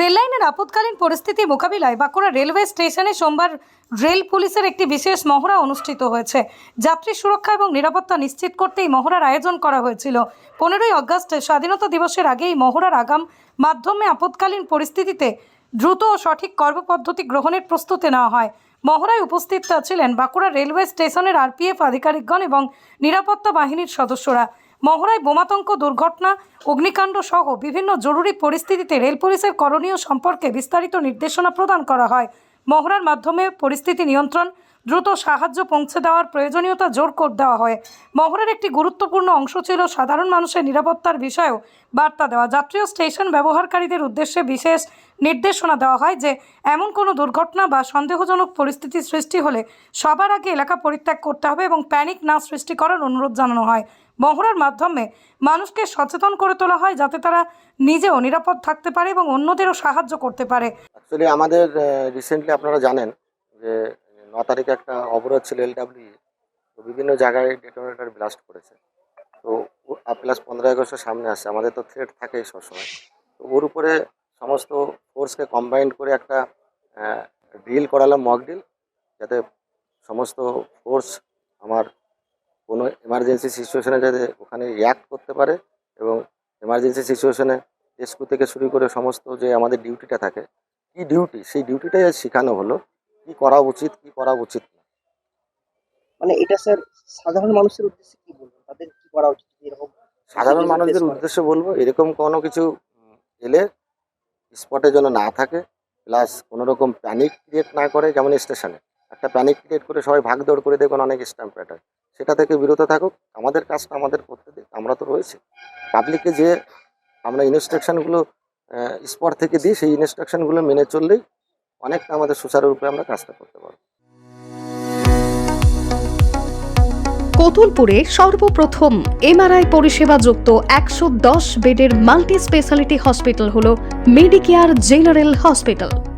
রেললাইনের আপৎকালীন পরিস্থিতি মোকাবিলায় বাঁকুড়া রেলওয়ে স্টেশনে সোমবার রেল পুলিশের একটি বিশেষ মহড়া অনুষ্ঠিত হয়েছে। যাত্রী সুরক্ষা এবং নিরাপত্তা নিশ্চিত করতে এই মহড়ার আয়োজন করা হয়েছিল। পনেরোই আগস্ট স্বাধীনতা দিবসের আগে এই মহড়ার আগাম মাধ্যমে আপৎকালীন পরিস্থিতিতে দ্রুত ও সঠিক কর্মপদ্ধতি গ্রহণের প্রস্তুতি নেওয়া হয়। মহড়ায় উপস্থিত ছিলেন বাঁকুড়া রেলওয়ে স্টেশনের আরপিএফ আধিকারিকগণ এবং নিরাপত্তা বাহিনীর সদস্যরা। মহড়ায় বোমাতঙ্ক, দুর্ঘটনা, অগ্নিকাণ্ড সহ বিভিন্ন জরুরি পরিস্থিতিতে রেল পুলিশের করণীয় সম্পর্কে বিস্তারিত নির্দেশনা প্রদান করা হয়। মহড়ার মাধ্যমে পরিস্থিতি নিয়ন্ত্রণ, দ্রুত সাহায্য পৌঁছে দেওয়ার প্রয়োজনীয়তা জোর করে দেওয়া হয়। মহড়ার একটি গুরুত্বপূর্ণ অংশ ছিল সাধারণ মানুষের নিরাপত্তার বিষয়েও বার্তা দেওয়া। যাত্রী ও স্টেশন ব্যবহারকারীদের উদ্দেশ্যে বিশেষ নির্দেশনা দেওয়া হয় যে, এমন কোনো দুর্ঘটনা বা সন্দেহজনক পরিস্থিতি সৃষ্টি হলে সবার আগে এলাকা পরিত্যাগ করতে হবে এবং প্যানিক না সৃষ্টি করার অনুরোধ জানানো হয়। মহড়ার মাধ্যমে মানুষকে সচেতন করে তোলা হয় যাতে তারা নিজেও নিরাপদ থাকতে পারে এবং অন্যদেরও সাহায্য করতে পারে। অ্যাকচুয়ালি আমাদের রিসেন্টলি আপনারা জানেন যে, ন তারিখে একটা অবরোধ ছিল এলডাব্লিউ তো বিভিন্ন জায়গায় ডেটোনেটর ব্লাস্ট করেছে। তো প্লাস পনেরো আগস্টের সামনে আসছে। আমাদের তো থ্রেট থাকেই সবসময়। তো ওর উপরে সমস্ত ফোর্সকে কম্বাইন্ড করে একটা ড্রিল করালাম মক ড্রিল যাতে সমস্ত ফোর্স আমার কোনো এমার্জেন্সি সিচুয়েশনে যাতে ওখানে রিয়াক্ট করতে পারে এবং এমার্জেন্সি সিচুয়েশনে রেস্কিউ থেকে শুরু করে সমস্ত যে আমাদের ডিউটিটা থাকে কি ডিউটি সেই ডিউটিটাই আজ শেখানো হলো। কি করা উচিত কি করা উচিত না। মানে এটা স্যার সাধারণ মানুষের উদ্দেশ্যে কি বলবেন তাদের কি করা উচিত? এরকম সাধারণ মানুষদের। উদ্দেশ্যে বলব এরকম কোনো কিছু এলে স্পটে যেন না থাকে প্লাস কোনো রকম প্যানিক ক্রিয়েট না করে যেমন স্টেশনে একটা প্যানিক ক্রিয়েট করে সবাই ভাগদৌড় করে দেখুন অনেক স্ট্যাম্প প্যাটার্ন সেটা থেকে বিরত থাকুক, আমাদের কাজটা আমাদের করতে দিক, আমরা তো রয়েছি। পাবলিককে যে আমরা ইনস্ট্রাকশনগুলো স্পট থেকে দিই, সেই ইনস্ট্রাকশনগুলো মেনে চললেই অনেকটা আমাদের সুচারুরূপে আমরা কাজটা করতে পারব। কতুলপুরে সর্বপ্রথম এমআরআই পরিষেবা যুক্ত একশো দশ বেডের মাল্টি স্পেশালিটি হসপিটাল হল মেডিকেয়ার জেনারেল হসপিটাল